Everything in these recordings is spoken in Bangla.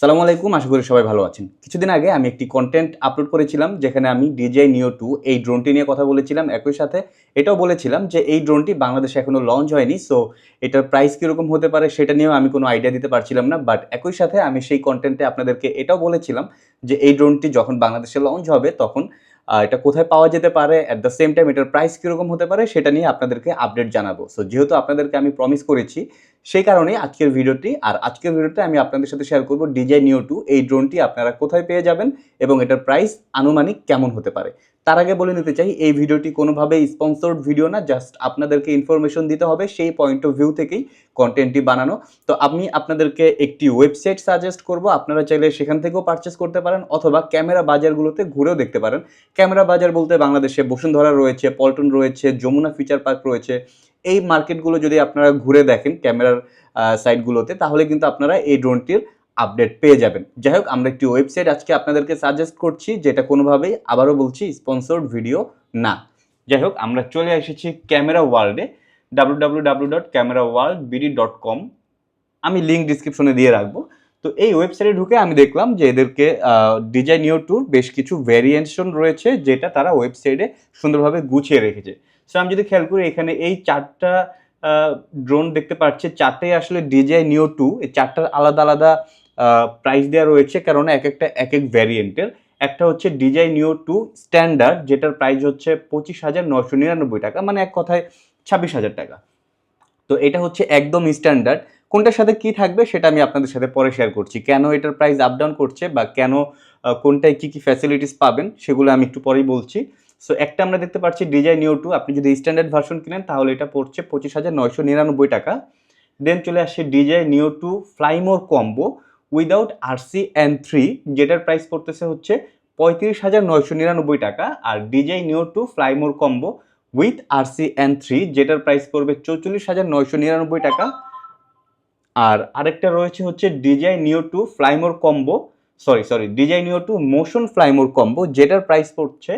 সালামু আলাইকুম, আশা করি সবাই ভালো আছেন। কিছুদিন আগে আমি একটি কন্টেন্ট আপলোড করেছিলাম, যেখানে আমি ডিজে নিও টু এই ড্রোনটি নিয়ে কথা বলেছিলাম একই সাথে। এটাও বলেছিলাম যে এই ড্রোনটি বাংলাদেশে এখনও লঞ্চ হয়নি সো এটার প্রাইস কীরকম হতে পারে সেটা নিয়েও আমি কোনো আইডিয়া দিতে পারছিলাম না। বাট একই সাথে আমি সেই কন্টেন্টে আপনাদেরকে এটাও বলেছিলাম যে এই ড্রোনটি যখন বাংলাদেশে লঞ্চ হবে, তখন এটা কোথায় পাওয়া যেতে পারে অ্যাট দ্য সেম টাইম এটার প্রাইস কীরকম হতে পারে, সেটা নিয়ে আপনাদেরকে আপডেট জানাব। সো যেহেতু আপনাদেরকে আমি প্রমিস করেছি সেই কারণে আজকের ভিডিওটি, আর আজকের ভিডিওতে আমি আপনাদের সাথে শেয়ার করব ডিজাই নিও টু এই ড্রোনটি আপনারা কোথায় পেয়ে যাবেন এবং এটার প্রাইস আনুমানিক কেমন হতে পারে। তার আগে বলে নিতে চাই, এই ভিডিওটি কোনোভাবেই স্পন্সর্ড ভিডিও না জাস্ট আপনাদেরকে ইনফরমেশন দিতে হবে সেই পয়েন্ট অফ ভিউ থেকেই কন্টেন্টটি বানানো। তো আমি আপনাদেরকে একটি ওয়েবসাইট সাজেস্ট করব, আপনারা চাইলে সেখান থেকেও পারচেস করতে পারেন অথবা ক্যামেরা বাজারগুলোতে ঘুরেও দেখতে পারেন। ক্যামেরা বাজার বলতে বাংলাদেশে বসুন্ধরা রয়েছে, পল্টন রয়েছে, যমুনা ফিচার পার্ক রয়েছে এই মার্কেটগুলো যদি আপনারা ঘুরে দেখেন ক্যামেরার সাইটগুলোতে, তাহলে কিন্তু আপনারা এই ড্রোনটির আপডেট পেয়ে যাবেন। যাই হোক, আমরা একটি ওয়েবসাইট আজকে আপনাদেরকে সাজেস্ট করছি, যেটা কোনোভাবেই, আবারও বলছি স্পন্সর্ড ভিডিও না। যাই হোক, আমরা চলে এসেছি ক্যামেরা ওয়ার্ল্ডে W W W dot camera dot com আমি লিঙ্ক ডিসক্রিপশনে দিয়ে রাখব। তো এই ওয়েবসাইটে ঢুকে আমি দেখলাম যে এদেরকে ডিজাইন টুর বেশ কিছু ভ্যারিয়েশন রয়েছে, যেটা তারা ওয়েবসাইটে সুন্দরভাবে গুছিয়ে রেখেছে। সো আমি যদি খেয়াল করি, এখানে এই চারটা ড্রোন দেখতে পাচ্ছি। চারটাই আসলে ডিজাই নিও টু এই চারটার আলাদা আলাদা প্রাইস দেওয়া রয়েছে। কেননা এক একটা, এক এক ভ্যারিয়েন্টের একটা হচ্ছে ডিজাই নিও টু স্ট্যান্ডার্ড যেটার প্রাইস হচ্ছে পঁচিশ হাজার নশো নিরানব্বই টাকা। মানে এক কথায় ছাব্বিশ হাজার টাকা। তো এটা হচ্ছে একদম স্ট্যান্ডার্ড কোনটার সাথে কি থাকবে, সেটা আমি আপনাদের সাথে পরে শেয়ার করছি। কেন এটার প্রাইস আপ ডাউন করছে বা কেন কোনটায় কি কি ফ্যাসিলিটিস পাবেন, সেগুলো আমি একটু পরেই বলছি। সো একটা আমরা দেখতে পাচ্ছি ডিজাই নিও টু। আপনি যদি স্ট্যান্ডার্ড ভার্সন কিনেন, তাহলে এটা পড়ছে পঁচিশ হাজার নয়শো নিরানব্বই টাকা। দেন চলে আসে DJI Neo two fly more combo without RC and three যেটার প্রাইস পড়তেছে হচ্ছে পঁয়ত্রিশ হাজার নয়শো নিরানব্বই টাকা। আর DJI Neo two fly more combo with RC and three যেটার প্রাইস পড়বে চৌচল্লিশ হাজার নয়শো নিরানব্বই টাকা। আর আরেকটা রয়েছে হচ্ছে DJI Neo two fly more combo sorry sorry DJI Neo two motion fly more combo যেটার প্রাইস পড়ছে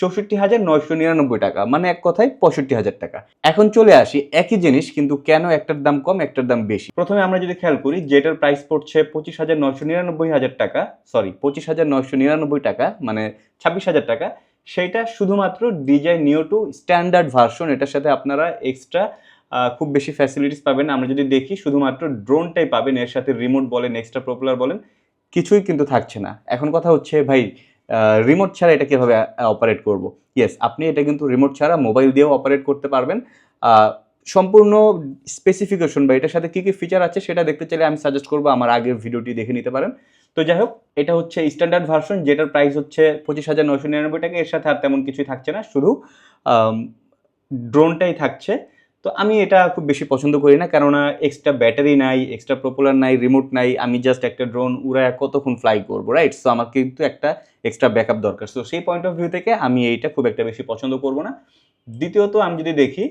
চৌষট্টি হাজার নয়শো নিরানব্বই টাকা মানে এক কথায় পঁয়ষট্টি হাজার টাকা। এখন চলে আসি একই জিনিস, কিন্তু কেন একটার দাম কম, একটার দাম বেশি? প্রথমে আমরা যদি খেয়াল করি যেটার প্রাইস পড়ছে পঁচিশ হাজার নয়শো নিরানব্বই হাজার টাকা সরি পঁচিশ হাজার নয়শো নিরানব্বই টাকা মানে ছাব্বিশ হাজার টাকা। সেইটা শুধুমাত্র ডিজাই নিও টু স্ট্যান্ডার্ড ভার্সন এটার সাথে আপনারা এক্সট্রা খুব বেশি ফ্যাসিলিটিস পাবেন। আমরা যদি দেখি, শুধুমাত্র ড্রোনটাই পাবেন, এর সাথে রিমোট বলেন এক্সট্রা পপুলার বলেন, কিছুই কিন্তু থাকছে না। এখন কথা হচ্ছে, ভাই রিমোট ছাড়া এটা কীভাবে অপারেট করব? ইয়েস আপনি এটা কিন্তু রিমোট ছাড়া মোবাইল দিয়েও অপারেট করতে পারবেন। সম্পূর্ণ স্পেসিফিকেশন বা এটার সাথে কী কী ফিচার আছে সেটা দেখতে চাইলে আমি সাজেস্ট করব, আমার আগের ভিডিওটি দেখে নিতে পারেন। তো যাই হোক, এটা হচ্ছে স্ট্যান্ডার্ড ভার্সন যেটার প্রাইস হচ্ছে পঁচিশ হাজার নশো নিরানব্বই টাকা। এর সাথে আর তেমন কিছুই থাকছে না, শুধু ড্রোনটাই থাকছে। তো আমি এটা খুব বেশি পছন্দ করি না, কেননা এক্সট্রা ব্যাটারি নাই এক্সট্রা পপুলার নাই রিমোট নাই, আমি জাস্ট একটা ড্রোন উড়ায় কতক্ষণ ফ্লাই করব রাইট সো আমার কিন্তু একটা এক্সট্রা ব্যাকআপ দরকার। সো সেই পয়েন্ট অফ ভিউ থেকে আমি এইটা খুব একটা বেশি পছন্দ করব না। দ্বিতীয়ত, আমি যদি দেখি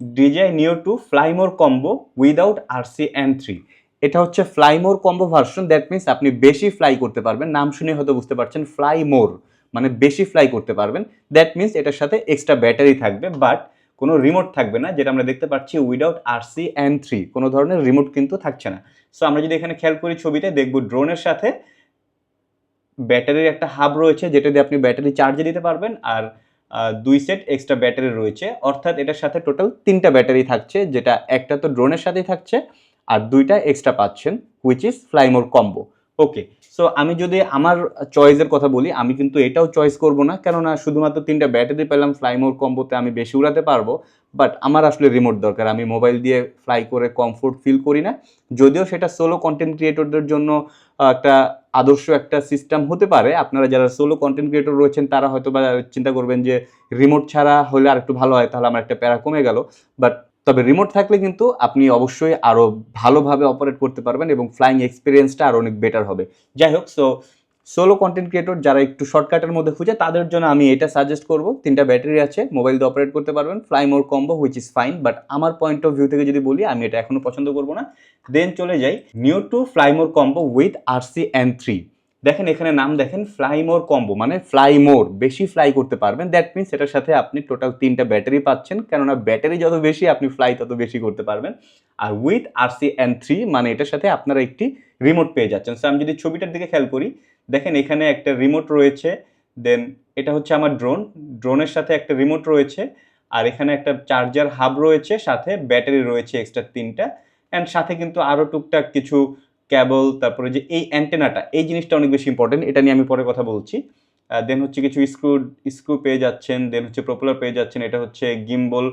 DJI Neo two fly more combo without RC and three এটা হচ্ছে fly more combo version that means আপনি বেশি ফ্লাই করতে পারবেন। নাম শুনে হয়তো বুঝতে পারছেন ফ্লাই মোর মানে বেশি ফ্লাই করতে পারবেন। দ্যাট মিনস এটার সাথে এক্সট্রা ব্যাটারি থাকবে বাট কোনো রিমোট থাকবে না, যেটা আমরা দেখতে পাচ্ছি উইদাউট আরসি অ্যান্ড থ্রি কোনো ধরনের রিমোট কিন্তু থাকছে না। সো আমরা যদি এখানে খেয়াল করি ছবিতে, দেখব ড্রোনের সাথে ব্যাটারির একটা হাব রয়েছে, যেটা দিয়ে আপনি ব্যাটারি চার্জে দিতে পারবেন, আর দুই সেট এক্সট্রা ব্যাটারি রয়েছে। অর্থাৎ এটার সাথে টোটাল তিনটা ব্যাটারি থাকছে, যেটা একটা তো ড্রোনের সাথেই থাকছে, আর দুইটা এক্সট্রা পাচ্ছেন which is fly more combo okay so আমি যদি আমার চয়েসের কথা বলি, আমি কিন্তু এটাও চয়েস করব না। কেননা শুধুমাত্র তিনটা ব্যাটারি পেলাম ফ্লাইমোর কম্বোতে আমি বেশি উড়াতে পারব। বাট আমার আসলে রিমোট দরকার, আমি মোবাইল দিয়ে ফ্লাই করে কমফোর্ট ফিল করি না। যদিও সেটা সোলো কন্টেন্ট ক্রিয়েটরদের জন্য একটা আদর্শ একটা সিস্টেম হতে পারে। আপনারা যারা সোলো কন্টেন্ট ক্রিয়েটর রয়েছেন, তারা হয়তো বা চিন্তা করবেন যে রিমোট ছাড়া হলে আর একটু ভালো হয়, তাহলে আমার একটা প্যারা কমে গেল। বাট তবে রিমোট থাকলে কিন্তু আপনি অবশ্যই আরও ভালোভাবে অপারেট করতে পারবেন এবং ফ্লাইং এক্সপিরিয়েন্সটা আরও অনেক বেটার হবে। যাই হোক সো সোলো কন্টেন্ট ক্রিয়েটর যারা একটু শর্টকাটের মধ্যে খুঁজে, তাদের জন্য আমি এটা সাজেস্ট করব। তিনটা ব্যাটারি আছে মোবাইল দিয়ে অপারেট করতে পারবেন fly more combo which is fine but আমার পয়েন্ট অফ ভিউ থেকে যদি বলি, আমি এটা এখনও পছন্দ করব না। দেন চলে যাই Neo two fly more combo with RC and three দেখেন এখানে নাম দেখেন ফ্লাই মোর কম্বো মানে ফ্লাই মোর বেশি ফ্লাই করতে পারবেন। দ্যাট মিনস এটার সাথে আপনি টোটাল তিনটা ব্যাটারি পাচ্ছেন, কেননা ব্যাটারি যত বেশি আপনি ফ্লাই তত বেশি করতে পারবেন। আর উইথ আরসি অ্যান্ড থ্রি মানে এটার সাথে আপনারা একটি রিমোট পেয়ে যাচ্ছেন। সো আমি যদি ছবিটার দিকে খেয়াল করি, দেখেন এখানে একটা রিমোট রয়েছে দেন এটা হচ্ছে আমার ড্রোন ড্রোনের সাথে একটা রিমোট রয়েছে, আর এখানে একটা চার্জার হাব রয়েছে, সাথে ব্যাটারি রয়েছে এক্সট্রা তিনটা অ্যান্ড সাথে কিন্তু আরও টুকটাক কিছু ক্যাবল তারপরে যে এই অ্যান্টেনাটা এই জিনিসটা অনেক বেশি ইম্পর্টেন্ট এটা নিয়ে আমি পরে কথা বলছি। দেন হচ্ছে কিছু স্ক্রু স্ক্রু পেয়ে যাচ্ছেন দেন হচ্ছে প্রপুলার পেয়ে যাচ্ছেন, এটা হচ্ছে গিম্বল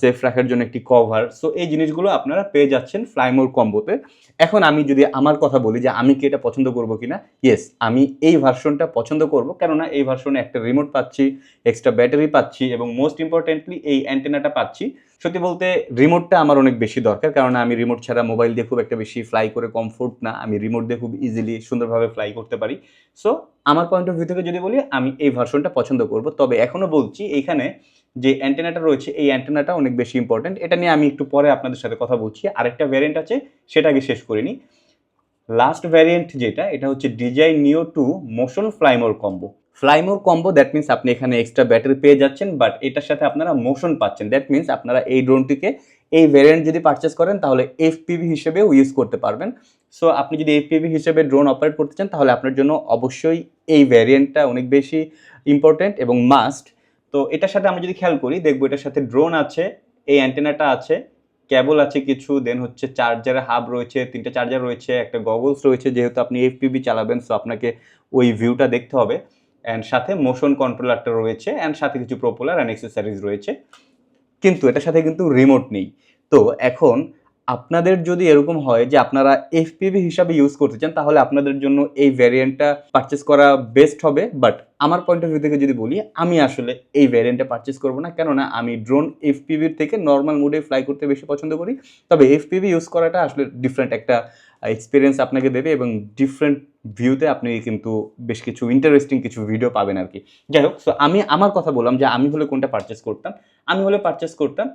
সেফ রাখার জন্য একটি কভার সো এই জিনিসগুলো আপনারা পেয়ে যাচ্ছেন ফ্লাইমোর কম্বোতে এখন আমি যদি আমার কথা বলি যে আমি কি এটা পছন্দ করব কিনা? ইয়েস আমি এই ভার্সনটা পছন্দ করব। কেননা এই ভার্সনে একটা রিমোট পাচ্ছি এক্সট্রা ব্যাটারি পাচ্ছি এবং মোস্ট ইম্পর্টেন্টলি এই অ্যান্টেনাটা পাচ্ছি। সত্যি বলতে রিমোটটা আমার অনেক বেশি দরকার কারণ আমি রিমোট ছাড়া মোবাইল দিয়ে খুব একটা বেশি ফ্লাই করে কমফোর্ট না। আমি রিমোট দিয়ে খুব ইজিলি সুন্দরভাবে ফ্লাই করতে পারি। সো আমার পয়েন্ট অফ ভিউ থেকে যদি বলি, আমি এই ভার্সনটা পছন্দ করব। তবে এখনও বলছি এইখানে যে অ্যান্টেনাটা রয়েছে, এই অ্যান্টেনাটা অনেক বেশি ইম্পর্টেন্ট এটা নিয়ে আমি একটু পরে আপনাদের সাথে কথা বলছি। আরেকটা ভ্যারিয়েন্ট আছে, সেটা আগে শেষ করে করিনি। লাস্ট ভ্যারিয়েন্ট যেটা, এটা হচ্ছে DJI Neo two motion fly more combo fly more combo that means আপনি এখানে এক্সট্রা ব্যাটারি পেয়ে যাচ্ছেন বাট এটার সাথে আপনারা মোশন পাচ্ছেন। দ্যাট মিন্স আপনারা এই ড্রোনটিকে এই ভ্যারিয়েন্ট যদি পারচেস করেন, তাহলে এফপিভি হিসেবেও ইউজ করতে পারবেন। সো আপনি যদি এফপিভি হিসেবে ড্রোন অপারেট করতে চান, তাহলে আপনার জন্য অবশ্যই এই ভ্যারিয়েন্টটা অনেক বেশি ইম্পর্ট্যান্ট এবং মাস্ট তো এটার সাথে আমরা যদি খেয়াল করি, দেখব এটার সাথে ড্রোন আছে, এই অ্যান্টেনাটা আছে কেবল আছে কিছু দেন হচ্ছে চার্জারের হাব রয়েছে, তিনটা চার্জার রয়েছে, একটা গগলস রয়েছে, যেহেতু আপনি এফপিবি চালাবেন সো আপনাকে ওই ভিউটা দেখতে হবে অ্যান্ড সাথে মোশন কন্ট্রোলারটা রয়েছে অ্যান্ড সাথে কিছু প্রপোলার অ্যান্ড এক্সেসারিজ রয়েছে, কিন্তু এটার সাথে কিন্তু রিমোট নেই। তো এখন আপনাদের যদি এরকম হয় যে আপনারা এফপিভি হিসাবে ইউজ করতে চান, তাহলে আপনাদের জন্য এই ভ্যারিয়েন্টটা পারচেস করা বেস্ট হবে। বাট আমার পয়েন্ট অফ ভিউ থেকে যদি বলি, আমি আসলে এই ভ্যারিয়েন্টটা পারচেস করব না। কেননা আমি ড্রোন এফপিভির থেকে নর্মাল মোডে ফ্লাই করতে বেশি পছন্দ করি। তবে এফপিভি ইউজ করাটা আসলে ডিফারেন্ট একটা এক্সপিরিয়েন্স আপনাকে দেবে এবং ডিফারেন্ট ভিউতে আপনি কিন্তু বেশ কিছু ইন্টারেস্টিং কিছু ভিডিও পাবেন আর কি। যাই হোক সো আমি আমার কথা বললাম যে আমি হলে কোনটা পারচেস করতাম। আমি হলে পারচেস করতাম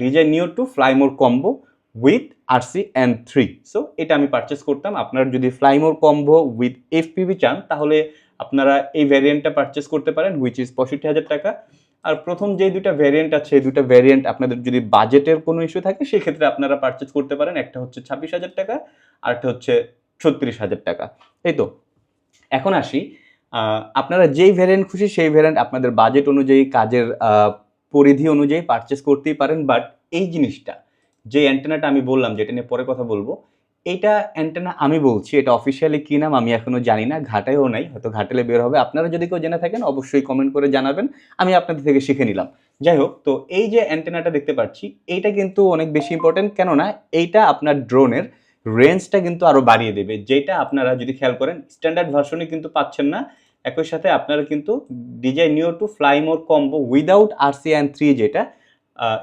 DJI Neo two fly more combo with RC and three so এটা আমি পারচেস করতাম। আপনারা যদি fly more combo with F FPV চান, তাহলে আপনারা এই ভ্যারিয়েন্টটা পারচেস করতে পারেন হুইচ ইজ পঁয়ষট্টি হাজার টাকা। আর প্রথম যে দুটা ভ্যারিয়েন্ট আছে, এই দুটা ভ্যারিয়েন্ট আপনাদের যদি বাজেটের কোনো ইস্যু থাকে সেক্ষেত্রে আপনারা পারচেস করতে পারেন। একটা হচ্ছে ছাব্বিশ হাজার টাকা, আর একটা হচ্ছে ছত্রিশ হাজার টাকা। এই তো, এখন আসি। আপনারা যেই ভ্যারিয়েন্ট খুশি, সেই ভ্যারিয়েন্ট আপনাদের বাজেট অনুযায়ী, কাজের পরিধি অনুযায়ী পারচেস করতেই পারেন। বাট এই জিনিসটা যে অ্যান্টেনাটা আমি বললাম, যেটা নিয়ে পরে কথা বলব এইটা অ্যান্টেনা আমি বলছি, এটা অফিসিয়ালি কী নাম আমি এখনও জানি না ঘাটায়ও নাই, হয়তো ঘাটালে বের হবে। আপনারা যদি কেউ জেনে থাকেন, অবশ্যই কমেন্ট করে জানাবেন, আমি আপনাদের থেকে শিখে নিলাম। যাই হোক, তো এই যে অ্যান্টেনাটা দেখতে পাচ্ছি, এইটা কিন্তু অনেক বেশি ইম্পর্টেন্ট কেননা এইটা আপনার ড্রোনের রেঞ্জটা কিন্তু আরও বাড়িয়ে দেবে। যেটা আপনারা যদি খেয়াল করেন স্ট্যান্ডার্ড ভার্সনে কিন্তু পাচ্ছেন না। একই সাথে আপনারা কিন্তু DJI Neo two fly more combo without RC and three যেটা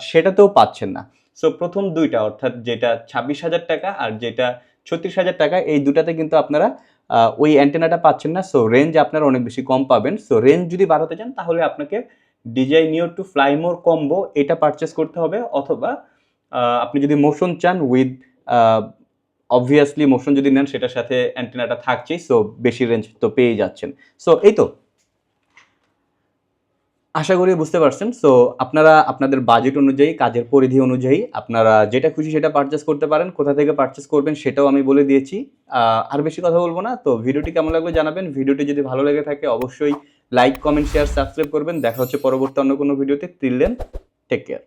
সেটাতেও পাচ্ছেন না। সো প্রথম দুইটা, অর্থাৎ যেটা ছাব্বিশ হাজার টাকা আর যেটা ছত্রিশ হাজার টাকা, এই দুটাতে কিন্তু আপনারা ওই অ্যান্টেনাটা পাচ্ছেন না। সো রেঞ্জ আপনারা অনেক বেশি কম পাবেন। সো রেঞ্জ যদি বাড়াতে চান, তাহলে আপনাকে DJI Neo two fly more combo, এটা পারচেস করতে হবে। অথবা আপনি যদি মোশন চান উইথ অবভিয়াসলি মোশন যদি নেন, সেটার সাথে অ্যান্টেনাটা থাকছেই। সো বেশি রেঞ্জ তো পেয়ে যাচ্ছেন। সো এই তো। আশা করি বুঝতে পারছেন। সো আপনারা আপনাদের বাজেট অনুযায়ী, কাজের পরিধি অনুযায়ী আপনারা যেটা খুশি সেটা পারচেস করতে পারেন, কোথা থেকে পারচেস করবেন সেটাও আমি বলে দিয়েছি। আর বেশি কথা বলব না। তো ভিডিওটি কেমন লাগল জানাবেন। ভিডিওটি যদি ভালো লেগে থাকে অবশ্যই লাইক কমেন্ট শেয়ার সাবস্ক্রাইব করবেন। দেখা হচ্ছে পরবর্তী অন্য কোনো ভিডিওতে। তিললেন টেক কেয়ার